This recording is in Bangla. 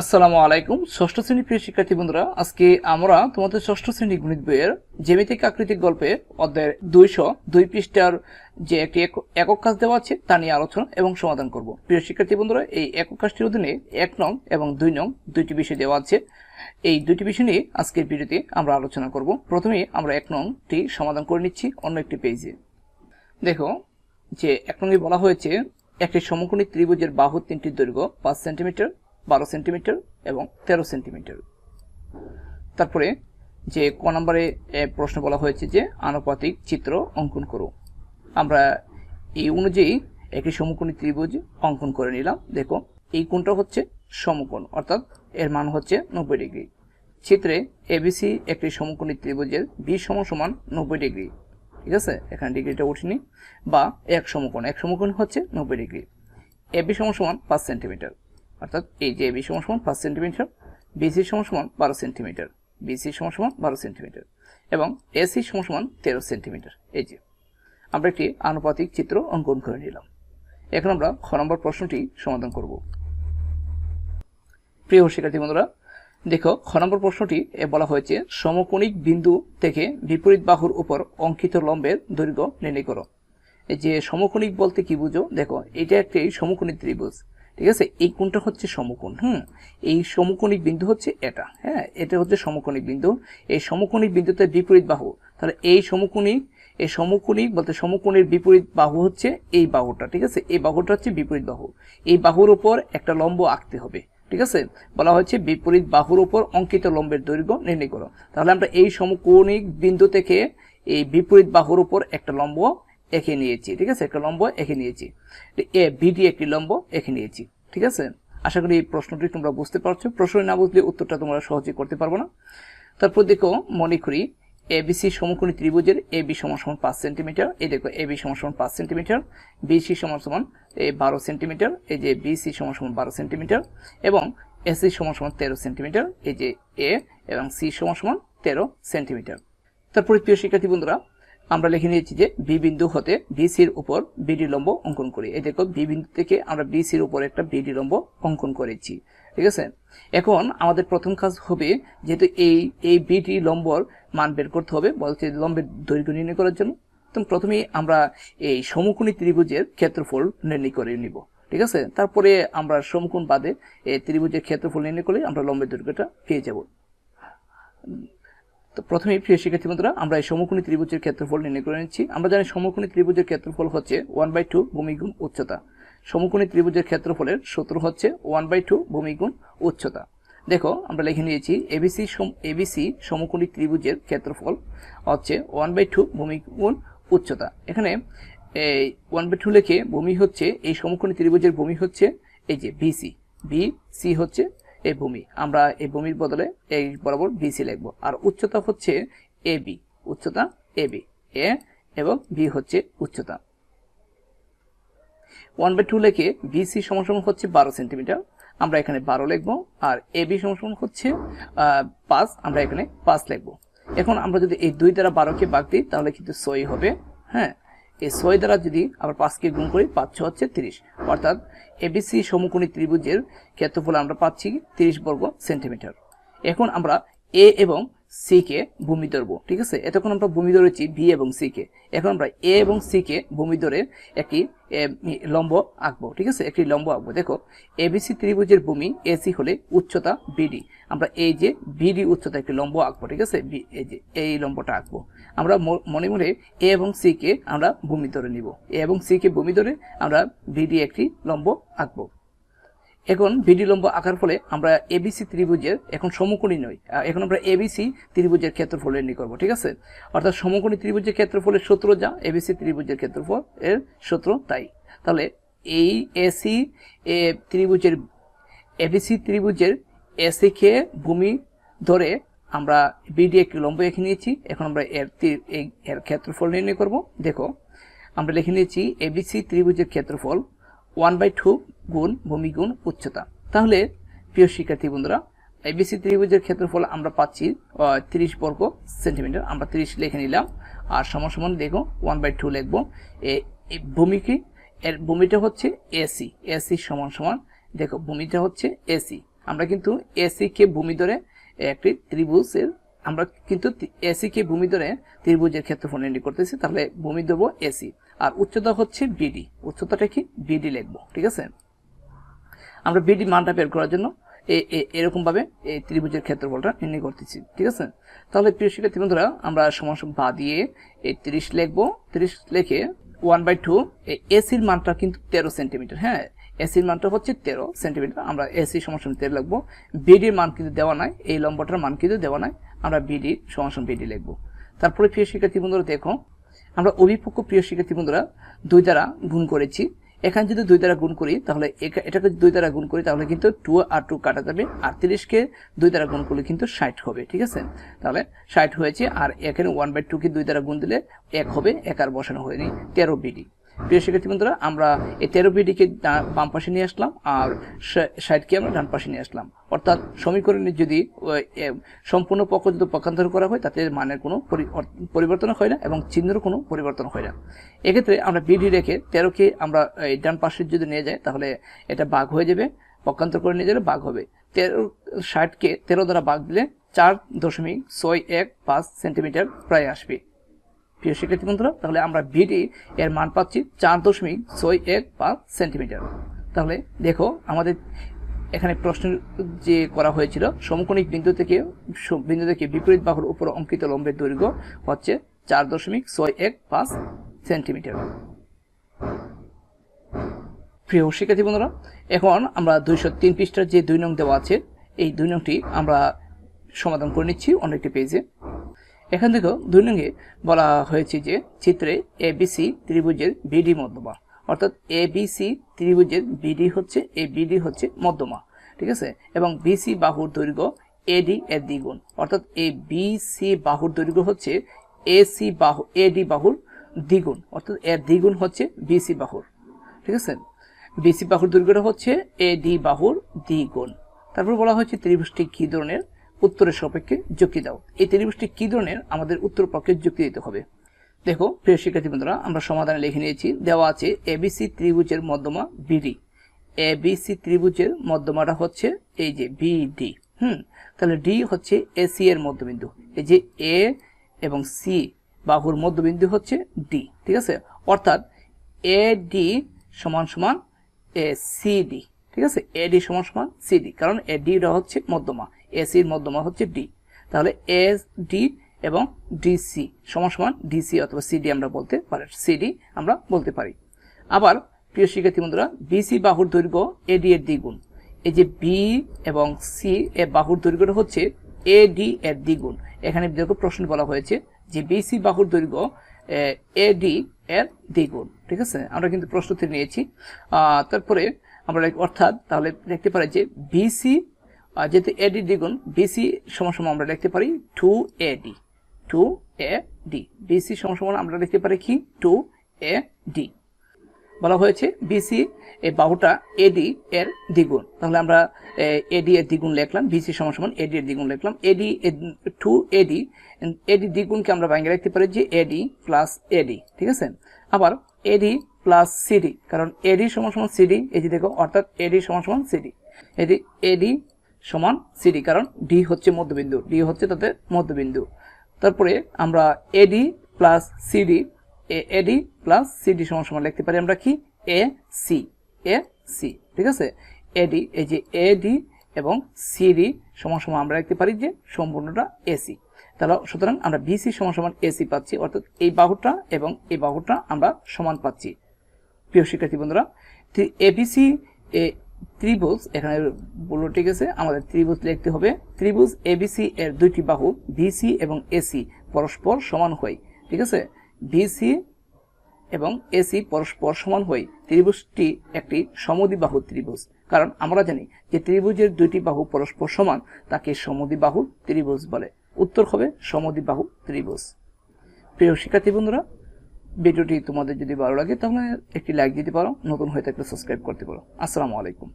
আসসালামু আলাইকুম। ষষ্ঠ শ্রেণি প্রিয় শিক্ষার্থী বন্ধুরা, আজকে আমরা তোমাদের ষষ্ঠ শ্রেণি গণিত বইয়ের জ্যামিতিক আকৃতিক গল্পে অধ্যায়ের দুইশো দুই পৃষ্ঠার যে একটি এক- একক কাজ দেওয়া আছে, তা নিয়ে আলোচনা এবং সমাধান করব। প্রিয় শিক্ষার্থী বন্ধুরা, এই একক কাজটির অধীনে এক নং এবং দুই নং দুইটি বিষয় দেওয়া আছে। এই দুইটি বিষয় নিয়ে আজকের ভিডিওতে আমরা আলোচনা করব। প্রথমে আমরা এক নংটি সমাধান করে নিচ্ছি অন্য একটি পেজে। দেখো, যে এক নঙ্গে বলা হয়েছে, একটি সমকোণী ত্রিভুজের বাহু তিনটির দৈর্ঘ্য পাঁচ সেন্টিমিটার বারো সেন্টিমিটার এবং তেরো সেন্টিমিটার। তারপরে যে ক নম্বরে প্রশ্ন বলা হয়েছে যে আনুপাতিক চিত্র অঙ্কন করো। আমরা এই অনুযায়ী একটি সমকোণী ত্রিভুজ অঙ্কন করে নিলাম। দেখো, এই কোণটা হচ্ছে সমকোণ, অর্থাৎ এর মান হচ্ছে নব্বই ডিগ্রি। চিত্রে এবিসি একটি সমকোণী ত্রিভুজের বি সম সমান নব্বই ডিগ্রি। ঠিক আছে? এখানে ডিগ্রিটা উঠিনি। বা এক সমকোণ এক সমকোণ হচ্ছে নব্বই ডিগ্রি। এবি সম সমান পাঁচ সেন্টিমিটার। অর্থাৎ এই যে এবি সম সমান পাঁচ সেন্টিমিটার বিসি সম সমান বারো সেন্টিমিটার বিসি সম সমান বারো সেন্টিমিটার এবং এসি সম সমান তেরো সেন্টিমিটার। এই যে, আমরা একটি আনুপাতিক চিত্র অঙ্কন করে নিলাম। এখন আমরা খ নম্বর প্রশ্নটি সমাধান করব। প্রিয় শিক্ষার্থী বন্ধুরা, দেখো, খ নম্বর প্রশ্নটি এ বলা হয়েছে, সমকোণিক বিন্দু থেকে বিপরীত বাহুর উপর অঙ্কিত লম্বের দৈর্ঘ্য নির্ণয় করো। এই যে, সমকোণিক বলতে কি বুঝো? দেখো, এটা একটি সমকোণী ত্রিভুজ। ঠিক আছে? এই কোণটা হচ্ছে সমকোণ, হুম? এই সমকোণিক বিন্দু হচ্ছে এটা হ্যাঁ? এটা হচ্ছে সমকোণিক বিন্দু। এই সমকোণিক বিন্দুতে বিপরীত বাহু, তাহলে এই সমকোণিক এই সমকোণিক বলতে সমকোণের বিপরীত বাহু হচ্ছে এই বাহুটা, ঠিক আছে? এই বাহুটা হচ্ছে বিপরীত বাহু। এই বাহুর উপর একটা লম্ব আঁকতে হবে, ঠিক আছে? বলা হচ্ছে বিপরীত বাহুর উপর অঙ্কিত লম্বের দৈর্ঘ্য নির্ণয় করো। তাহলে আমরা এই সমকোণিক বিন্দু থেকে এই বিপরীত বাহুর উপর একটা লম্ব এঁকে নিয়েছি, ঠিক আছে? একটা লম্ব এঁকে নিয়েছি। এ বিডি একটি লম্ব এঁকে নিয়েছি, ঠিক আছে? আশা করি এই প্রশ্নটি তোমরা বুঝতে পারছ। প্রশ্ন না বুঝলে উত্তরটা তোমরা সহজে করতে পারব না। তারপর দেখো, মনে করি এ এবিসি সমকোণী ত্রিভুজের এ বি সমান সমান পাঁচ সেন্টিমিটার। এই দেখো এ বি সমান সমান পাঁচ সেন্টিমিটার বিসি সমান সমান এই বারো সেন্টিমিটার, এই যে বিসি সমান সমান বারো সেন্টিমিটার এবং এসি সমান সমান তেরো সেন্টিমিটার, এই যে এ এবং সি সমান সমান তেরো সেন্টিমিটার। তারপরে প্রিয় শিক্ষার্থী বন্ধুরা আমরা লিখে নিয়েছি যে বি বিন্দু হতে বিসির উপর বিডি লম্ব অঙ্কন করি। এই দেখো, বি বিন্দু থেকে আমরা বিসির উপর একটা বিডি লম্ব অঙ্কন করেছি। ঠিক আছে? এখন আমাদের প্রথম কাজ হবে যেহেতু এই এই বিডি লম্বর মান বের করতে হবে, বলছে লম্বের দৈর্ঘ্য নির্ণয় করার জন্য। তো প্রথমেই আমরা এই সমকোণী ত্রিভুজের ক্ষেত্রফল নির্ণয় করে নিব। ঠিক আছে? তারপরে আমরা সমকোণ বাদে এই ত্রিভুজের ক্ষেত্রফল নির্ণয় করলে আমরা লম্বের দৈর্ঘ্যটা পেয়ে যাব। তো প্রথমে প্রিয় শিক্ষার্থী বন্ধুরা, আমরা এই সমকোণী ত্রিভুজের ক্ষেত্রফল নির্ণয় করে নিচ্ছি। আমরা জানি সমকোণী ত্রিভুজের ক্ষেত্রফল হচ্ছে ওয়ান বাই টু ভূমিগুণ উচ্চতা। সমকোণী ত্রিভুজের ক্ষেত্রফলের সূত্র হচ্ছে ওয়ান বাই টু ভূমিগুণ উচ্চতা। দেখো, আমরা লিখে নিয়েছি এবিসি এবিসি সমকোণী ত্রিভুজের ক্ষেত্রফল হচ্ছে ওয়ান বাই টু ভূমিগুণ উচ্চতা। এখানে এই ওয়ান বাই টু লিখে ভূমি হচ্ছে, এই সমকোণী ত্রিভুজের ভূমি হচ্ছে এই যে বিসি বি সি হচ্ছে এই ভূমি। আমরা এই ভূমির বদলে এই বরাবর বিসি লিখব। আর উচ্চতা হচ্ছে এ বি উচ্চতা এ বি এ এবং বি হচ্ছে উচ্চতা। ওয়ান বাই টু লেখে বিসি সমান হচ্ছে বারো সেন্টিমিটার। আমরা এখানে বারো লিখব আর এ বি সমান হচ্ছে পাঁচ। আমরা এখানে পাঁচ লিখব। এখন আমরা যদি এই দুই দ্বারা বারোকে বাগ দিই, তাহলে কিন্তু সই হবে হ্যাঁ? এই ছয় দ্বারা যদি আমরা পাঁচকে গুণ করি, পাঁচ ছ হচ্ছে তিরিশ। অর্থাৎ এবিসি সমকোণী ত্রিভুজের ক্ষেত্রফল আমরা পাচ্ছি তিরিশ বর্গ সেন্টিমিটার। এখন আমরা এ এবং সি কে ভূমি ধরবো ঠিক আছে? এতক্ষণ আমরা ভূমি ধরেছি বি এবং সি কে। এখন আমরা এ এবং সি কে ভূমি ধরে একটি লম্ব আঁকবো, ঠিক আছে? একটি লম্ব আঁকবো। দেখো এবিসি ত্রিভুজের ভূমি এসি হলে উচ্চতা বিডি আমরা এই যে বিডি উচ্চতা একটি লম্ব আঁকবো, ঠিক আছে? এই যে এই লম্বটা আঁকবো। আমরা মনে মনে এ এবং সি কে আমরা ভূমি ধরে নিব। এ এবং সি কে ভূমি ধরে আমরা বিডি একটি লম্ব আঁকবো। এখন বিডি লম্ব আঁকার ফলে আমরা এবিসি ত্রিভুজের এখন সমকোণী নই। এখন আমরা এবিসি ত্রিভুজের ক্ষেত্রফল নির্ণয় করব, ঠিক আছে? অর্থাৎ সমকোণী ত্রিভুজের ক্ষেত্রফলের সূত্র যা এবিসি ত্রিভুজের ক্ষেত্রফল এর সূত্র তাই। তাহলে এই এসি এ ত্রিভুজের এবিসি ত্রিভুজের এসি কে ভূমি ধরে আমরা বিডি একটি লম্ব এঁকে নিয়েছি। এখন আমরা এর এর ক্ষেত্রফল নির্ণয় করব। দেখো, আমরা লিখে নিয়েছি এবিসি ত্রিভুজের ক্ষেত্রফল ওয়ান বাই টু গুণ ভূমি গুণ উচ্চতা। তাহলে, প্রিয় শিক্ষার্থী বন্ধুরা এবিসি ত্রিভুজের ক্ষেত্রফল আমরা পাচ্ছি তিরিশ বর্গ সেন্টিমিটার। আমরা তিরিশ লিখে নিলাম। আর সমান সমান দেখো ওয়ান বাই টু লিখব। এ- ভূমি কি? এর ভূমিটা হচ্ছে এসি এসি সমান সমান, দেখো, ভূমিটা হচ্ছে এসি আমরা কিন্তু এসি কে ভূমি ধরে একটি ত্রিভুজের, আমরা কিন্তু এসি কে ভূমি ধরে ত্রিভুজের ক্ষেত্রফল নির্ণয় করতেছি, তাহলে ভূমি দেবো এসি আর উচ্চতা হচ্ছে বিডি উচ্চতাটা কি? বিডি লিখব, ঠিক আছে? আমরা বিডি মানটা বের করার জন্য এরকমভাবে এই ত্রিভুজের ক্ষেত্রফলটা নির্ণয় করতেছি, ঠিক আছে? তাহলে প্রিয় শিক্ষার্থী বন্ধুরা, আমরা সমাস বা দিয়ে এই তিরিশ লিখব। তিরিশ লিখে ওয়ান বাই টু এসির মানটা কিন্তু তেরো সেন্টিমিটার হ্যাঁ? এসির মানটা হচ্ছে তেরো সেন্টিমিটার আমরা এসি সমান তেরো লিখব। বিডির মান কিন্তু দেওয়া নাই, এই লম্বটার মান কিন্তু দেওয়া নাই। আমরা বিডি সমান বিডি লিখব। তারপরে প্রিয় শিক্ষার্থী বন্ধুরা, দেখো আমরা অভিপক্ষ প্রিয় শিক্ষার্থী বন্ধুরা, দুই দ্বারা গুণ করেছি। এখানে যদি দুই দ্বারা গুণ করি, তাহলে এটাকে দুই দ্বারা গুণ করি, তাহলে কিন্তু টু আর টু কাটা যাবে, আর তিরিশকে দুই দ্বারা গুণ করলে কিন্তু ষাট হবে, ঠিক আছে? তাহলে ষাট হয়েছে, আর এখানে ওয়ান বাই টুকে দুই দ্বারা গুণ দিলে এক হবে, এক আর বসানো হয়নি, তেরো বিডি প্রিয় শিক্ষার্থী বন্ধুরা, আমরা এই তেরো বিডিকে বাম পাশে নিয়ে আসলাম আর ষাটকে আমরা ডান পাশে নিয়ে আসলাম। অর্থাৎ সমীকরণে যদি সম্পূর্ণ পক্ষ যদি পক্ষান্তর করা হয়, তাতে মানের কোনো পরিবর্তন হয় না এবং চিহ্নেরও কোনো পরিবর্তন হয় না। এক্ষেত্রে আমরা বিডি রেখে তেরোকে আমরা এই ডান পাশে যদি নিয়ে যাই, তাহলে এটা বাঘ হয়ে যাবে, পক্ষান্তর করে নিয়ে গেলে বাঘ হবে। তেরো, ষাটকে তেরো দ্বারা বাঘ দিলে চার দশমিক ছয় এক পাঁচ সেন্টিমিটার প্রায় আসবে। প্রিয় শিক্ষার্থী বন্ধুরা, তাহলে আমরা বিডি এর মান পাচ্ছি চার দশমিক ছয় এক পাঁচ সেন্টিমিটার। তাহলে দেখো আমাদের এখানে প্রশ্ন যে করা হয়েছিল, সমকোণিক বিন্দু থেকে বিন্দু থেকে বিপরীত বাহুর উপর অঙ্কিত লম্বের দৈর্ঘ্য হচ্ছে চার দশমিক ছয় এক পাঁচ সেন্টিমিটার। প্রিয় শিক্ষার্থী বন্ধুরা, এখন আমরা দুইশো তিন পৃষ্ঠার যে দুই নং দেওয়া আছে, এই দুই নংটি আমরা সমাধান করে নিচ্ছি অন্য একটি পেজে। এখান থেকেও দুই নঙ্গে বলা হয়েছে যে চিত্রে এ এবিসি ত্রিভুজের বিডি মধ্যমা। অর্থাৎ এ এবিসি ত্রিভুজের বিডি হচ্ছে এ বিডি হচ্ছে মধ্যমা। ঠিক আছে? এবং বিসি বাহুর দৈর্ঘ্য এডি এর দ্বিগুণ। অর্থাৎ এই বিসি বাহুর দৈর্ঘ্য হচ্ছে এসি বাহু এডি বাহুর দ্বিগুণ। অর্থাৎ এর দ্বিগুণ হচ্ছে বিসি বাহুর। ঠিক আছে? বিসি বাহুর দৈর্ঘ্যটা হচ্ছে এডি বাহুর দ্বিগুণ। তারপর বলা হয়েছে ত্রিভুজটি কী ধরনের? উত্তরের সাপেক্ষে যুক্তি দাও। এই ত্রিভুজটি কি ধরনের? আমাদের উত্তর পক্ষে যুক্তি দিতে হবে। দেখো, প্রিয় শিক্ষার্থী বন্ধুরা, আমরা সমাধানে লিখে নিয়েছি, দেওয়া আছে এবিসি ত্রিভুজের মধ্যমা বিডি এবিসি ত্রিভুজের মধ্যমাটা হচ্ছে এই যে বিডি হুম, তাহলে ডি হচ্ছে এসি এর মধ্যবিন্দু। এই যে এ এবং সি বাহুর মধ্যবিন্দু হচ্ছে ডি, ঠিক আছে? অর্থাৎ এ ডি সমান সমান এ সিডি ঠিক আছে? এডি সমান সমান সিডি কারণ এ ডিটা হচ্ছে মধ্যমা। এসির মধ্যমা হচ্ছে ডি। তাহলে এস ডি এবং ডিসি সমান সমান ডিসি অথবা সিডি আমরা বলতে পারি। সিডি আমরা বলতে পারি। আবার প্রিয় শিক্ষার্থী বন্ধুরা, বিসি বাহুর দৈর্ঘ্য এডি এর দ্বিগুণ। এই যে বি এবং সি এর বাহুর দৈর্ঘ্যটা হচ্ছে এডি এর দ্বিগুণ। এখানে দেখো প্রশ্ন বলা হয়েছে যে বিসি বাহুর দৈর্ঘ্য এডি এর দ্বিগুণ। ঠিক আছে? আমরা কিন্তু প্রস্তুতি নিয়েছি। তারপরে আমরা অর্থাৎ তাহলে দেখতে পারি যে বিসি যেহেতু এডি দ্বিগুণ বিসি সমান আমরা লিখতে পারি two A D two A D BC সমান সমান আমরা লিখতে পারি কি টু এ ডি বলা হয়েছে বিসি এই বাহুটা এডি এর দ্বিগুণ তাহলে আমরা এডি এর দ্বিগুণ লিখলাম বিসি সমান এডি এর দ্বিগুণ লিখলাম এডি টু এডি এডি দ্বিগুণকে আমরা ভাঙে রাখতে পারি যে এডি প্লাস এডি ঠিক আছে আবার এডি প্লাস সিডি কারণ এডি সমান সমান সিডি এই যে দেখো অর্থাৎ এডি সমান সমান সিডি এডি এডি সমান সিডি কারণ ডি হচ্ছে মধ্যবিন্দু ডি হচ্ছে তাদের মধ্যবিন্দু। তারপরে আমরা AD plus CD AD plus CD সমান সমান লিখতে পারি আমরা কি? এ সি এ সি ঠিক আছে? এডি এই যে এডি এবং সিডি সমান সমান আমরা লিখতে পারি যে সম্পূর্ণটা এসি তাহলে সুতরাং আমরা বিসি সমান সমান এসি পাচ্ছি, অর্থাৎ এই বাহুটা এবং এই বাহুটা আমরা সমান পাচ্ছি। প্রিয় শিক্ষার্থী বন্ধুরা এবিসি ত্রিভুজ, এখানে বলল ঠিক আছে আমাদের ত্রিভুজ লিখতে হবে। ত্রিভুজ এবিসি এর দুইটি বাহু বিসি এবং এসি পরস্পর সমান হয় ঠিক আছে? বিসি এবং এসি পরস্পর সমান হয়ে ত্রিভুজটি একটি সমদ্বিবাহু ত্রিভুজ, কারণ আমরা জানি যে ত্রিভুজের দুইটি বাহু পরস্পর সমান, তাকে সমদ্বিবাহু ত্রিভুজ বলে। উত্তর হবে সমদ্বিবাহু ত্রিভুজ। প্রিয় শিক্ষার্থী বন্ধুরা ভিডিওটি তোমাদের যদি ভালো লাগে, তাহলে একটি লাইক দিতে পারো, নতুন হয়ে থাকলে সাবস্ক্রাইব করতে পারো। আসসালামু আলাইকুম।